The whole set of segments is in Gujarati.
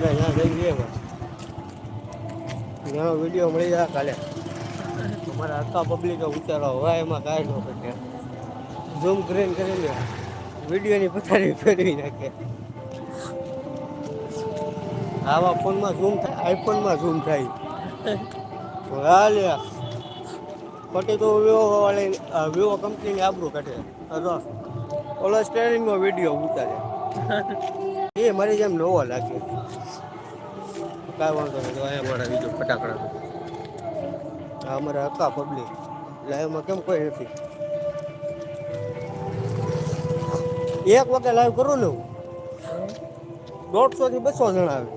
ત્યાં જઈ જઈએ એનો વીડિયો મળી જાય કાલે. અમારા આખા પબ્લિક ઉતારો. હોય એમાં કાંઈ ન ઘટે. ઝૂમ કરીને કરીને વિડીયોની પથારી ફેરવી નાખે. આવા ફોનમાં ઝૂમ થાય? આઈફોનમાં ઝૂમ થાય. હાલે. ખોટી તો વિવો વાળી વિવો કંપનીની આબરું કાઢે. ઓલો સ્ટેરિંગનો વીડિયો ઉતારે. એ મારી જેમ નવો લાગે. કાંઈ વાંધો નહીં તો અહીંયા મારા બીજો ફટાકડા આ અમારા હતા પબ્લિક લાઈવમાં કેમ કોઈ નથી? એક વખત લાઈવ કરું ને હું. દોઢસો થી બસો જણા આવે.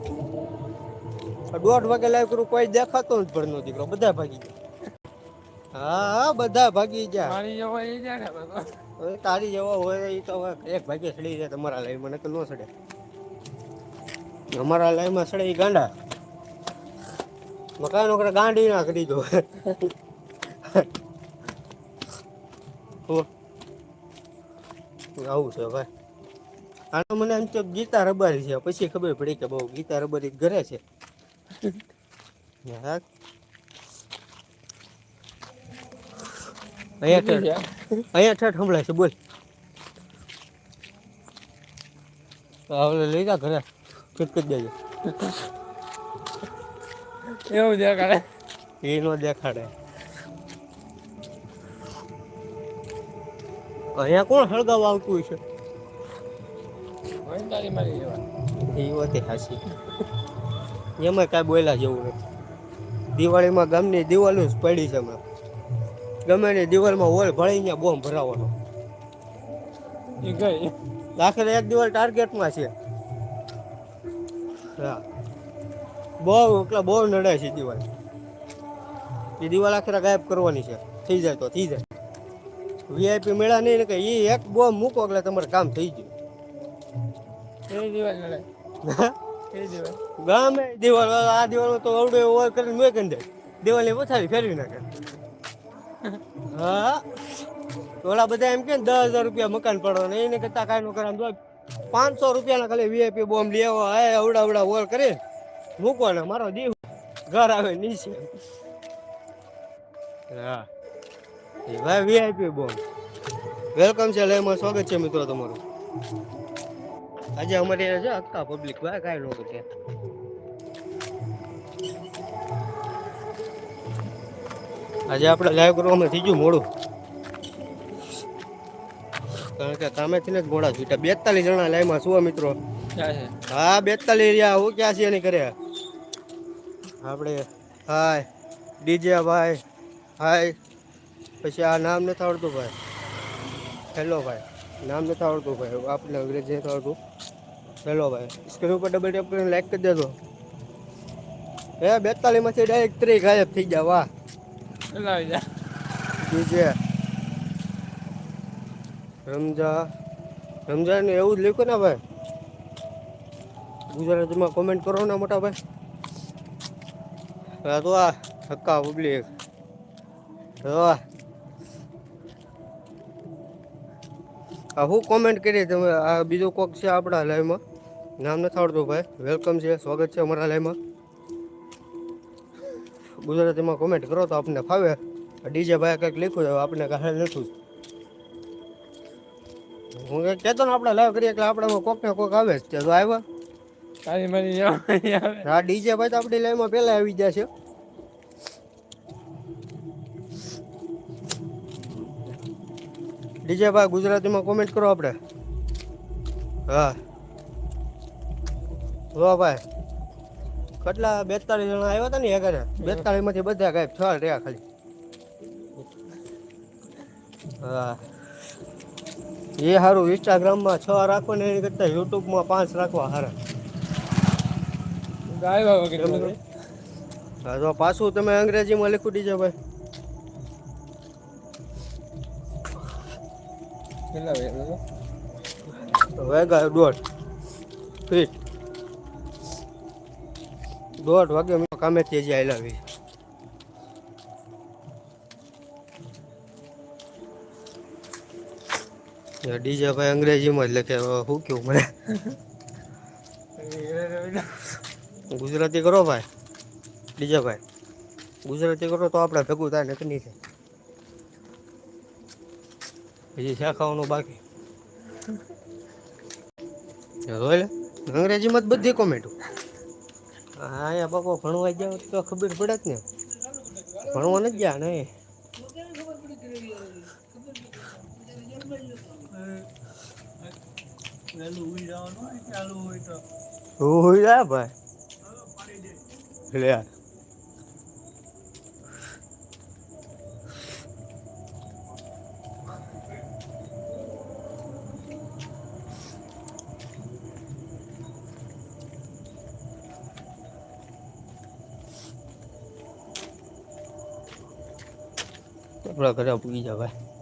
દોઢ વાગે લાઈવ કરું કોઈ દેખાતો જ પડનો દીકરો. બધા ભાગી ગયા. હા હા બધા ભાગી ગયા. મારી જેવો એ જાય તારી જેવો હોય એ તો એક ભાગે સડી જાય તમારા લાઈવમાં નકર ન સડે. અમારા લાઈવમાં સડે એ ગાંડા. મકાન નોકરા ગાંડી ના કરી દો. આવું છે ભાઈ. આનો મને એમ તો ગીતા રબારી છે. પછી ખબર પડી કે બહુ ગીતા રબારી ઘરે છે. અહીંયા અહીંયા ઠેઠ સંભળાય છે. બોલ. હવે લઈ જા ઘરે. ચૂટકી દેજો એવું દેખાડે. એ નો દેખાડે. અહીંયા કોણ હળગાવ આવતું છે એ વખતે હાસી. એમાં કાંઈ બોલ્યા જેવું નથી. દિવાળીમાં ગામની દિવાલો જ પડી છે હમણાં ગમે ની દિવાલમાં હોલ ભળીને બોમ્બ ભરાવાનો. આખરે એક દિવાલ ટાર્ગેટમાં છે. હા. બહુ એટલે બહુ નડે છે દિવાલ એ દિવાલ આખરે ગાયબ કરવાની છે. થઈ જાય તો થઈ જાય. વીઆઈપી મેળા નહીં ને કે એ એક બોમ્બ મૂકો એટલે તમારે કામ થઈ એ દિવાલ નડે. એ દિવાલ ગામે દિવાલ આ દિવાલ તો અવડે ઓવર કરીને મેં કરી દે. દિવાલની પથારી ફેરવી નાખે. હા? ઓલા બધા એમ કે ને દસ હજાર રૂપિયા મકાન પડો ને એને કરતા કાંઈ નો કરે તો પાંચસો રૂપિયાના ખાલી વીઆઈપી બોમ્બ લેવો હે અવડા અવડા વોલ કરી. મૂકો ને મારો દીવ ઘર આવે નીચે. હા. ભાઈ વીઆઈપી બોમ્બ વેલકમ છે લેમાં સ્વાગત છે મિત્રો તમારું. આજે અમારી છે અક્કા પબ્લિક ભાઈ કાંઈ નો કે આજે આપણે લાઈવ કરવામાં ગયું મોડું. કારણ કે કામેથી જ મોડા છૂટ્યા બેતાલીસ જણા લાઈવમાં શું મિત્રો. હા બેતાલીસ રહ્યા હું ક્યાં છે એની કરે આપણે હાય ડીજે ભાઈ હાય. પછી આ નામ નથી આવડતું ભાઈ. હેલો ભાઈ નામ નથી આવડતું ભાઈ આપણે અંગ્રેજી નથી આવડતું. હેલો ભાઈ સ્ક્રીન ઉપર ડબલ ટેપ કરીને લાઈક કરી દેજો. એ બેતાલીસમાંથી ડાયરેક્ટ ત્રી ગાયબ થઈ ગયા વાહ. ડીજે. રમજા રમજાન એવું જ લખ્યું ને ભાઈ. ગુજરાતીમાં કોમેન્ટ કરો ને મોટા ભાઈ. આ હક્કા પબ્લિક હા આ. હું કોમેન્ટ કરી તમે, આ બીજો કોક છે આપણા લાઈવમાં નામ નથી આવડતું ભાઈ. વેલકમ છે, સ્વાગત છે અમારા લાઈવમાં ગુજરાતીમાં કોમેન્ટ કરો તો આપણને ફાવે. ડીજે ભાઈ કંઈક લખ્યું છે આપણને કાંઈ લખ્યું હું કહેતો ને આપણે લાઈવ કરીએ એટલે આપણામાં કોક ને કોક આવે જ તે તો આવ્યા? તારી મારી આવે. હા ડીજે ભાઈ તો આપણી લાઈનમાં પહેલા આવી છે. ડીજે ભાઈ ગુજરાતીમાં કોમેન્ટ કરો આપણે. હા. લો ભાઈ. કેટલા બેતાલીસ જણા આવ્યા હતા ને એગારે બેતાલીસમાંથી બધા ગાયબ છ રહ્યા ખાલી. હા. એ સારું ઇન્સ્ટાગ્રામમાં છ રાખો ને એની કરતાં યુટ્યુબમાં પાંચ રાખવા સારા હા તો પાછું તમે અંગ્રેજીમાં લખી દીજો ભાઈ. કેટલા દોઢ. ફીટ દોઢ વાગે મેં કામે તેજી આવેલા ડીજે ભાઈ અંગ્રેજીમાં જ લખે શું કેવું મને? ગુજરાતી કરો ભાઈ. બીજા ભાઈ. ગુજરાતી કરો તો આપણે ભેગું થાય ને નહીં થાય. હજી શાખાઓનું બાકી. જોઈ લે? અંગ્રેજીમાં જ બધી કોમેન્ટ. હા અહીંયા બાપા ભણવા જાવ તો ખબર પડે જ ને. ભણવા નથી ગયા ને. હોય જા ભાઈ. લે આપણા ઘરે પૂગી જા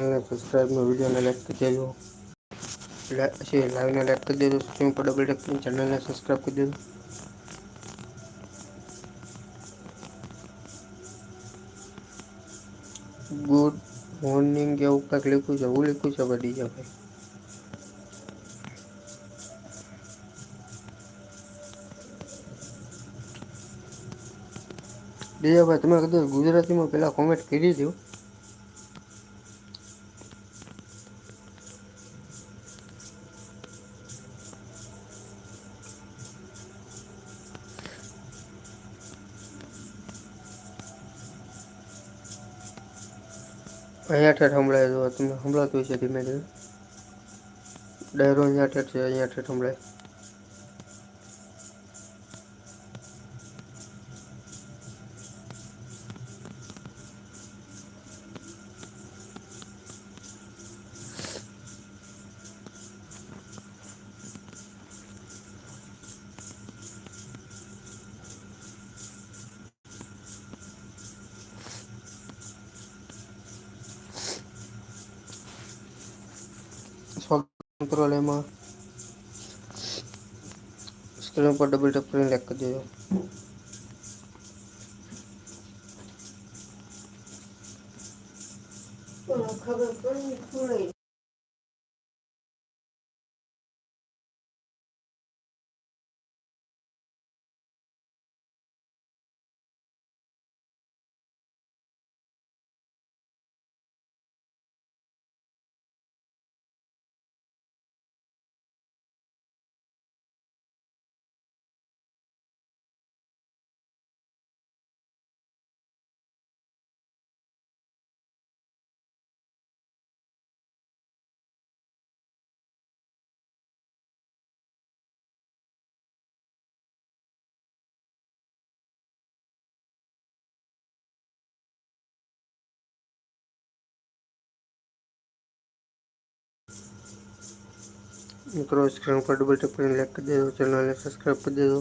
ભાઈ સબસ્ક્રાઈબનો વિડીયોને લાઈક કરી દેજો પછી લાઈવને લાઈક કરી દેજો સ્ક્રીન પર ડબલ ટેપ કરીને ચેનલને સબસ્ક્રાઈબ કરી દેજો ગુડ મોર્નિંગ એવું કંઈક લખ્યું છે હું લખ્યું છે બધી ભાઈ. દીજાભાઈ તમે કદાચ ગુજરાતીમાં પહેલાં કોમેન્ટ કરી દો અહીંયા ઠેઠ સંભળાય જો તમે સંભળાતું છે ધીમે ધીમે. ડાયરો અહીંયા ઠેઠ છે, અહીંયા ઠેઠ સંભળાય. મંત્રાલયમાં સ્ક્રીન પર ડબલ ટેપ કરીને લેક કરી દેજો. મિત્રો સ્ક્રીન પર ડબલ ટેપ કરીને લાઈક કરી દેજો ચેનલને સબસ્ક્રાઈબ કરી દેજો.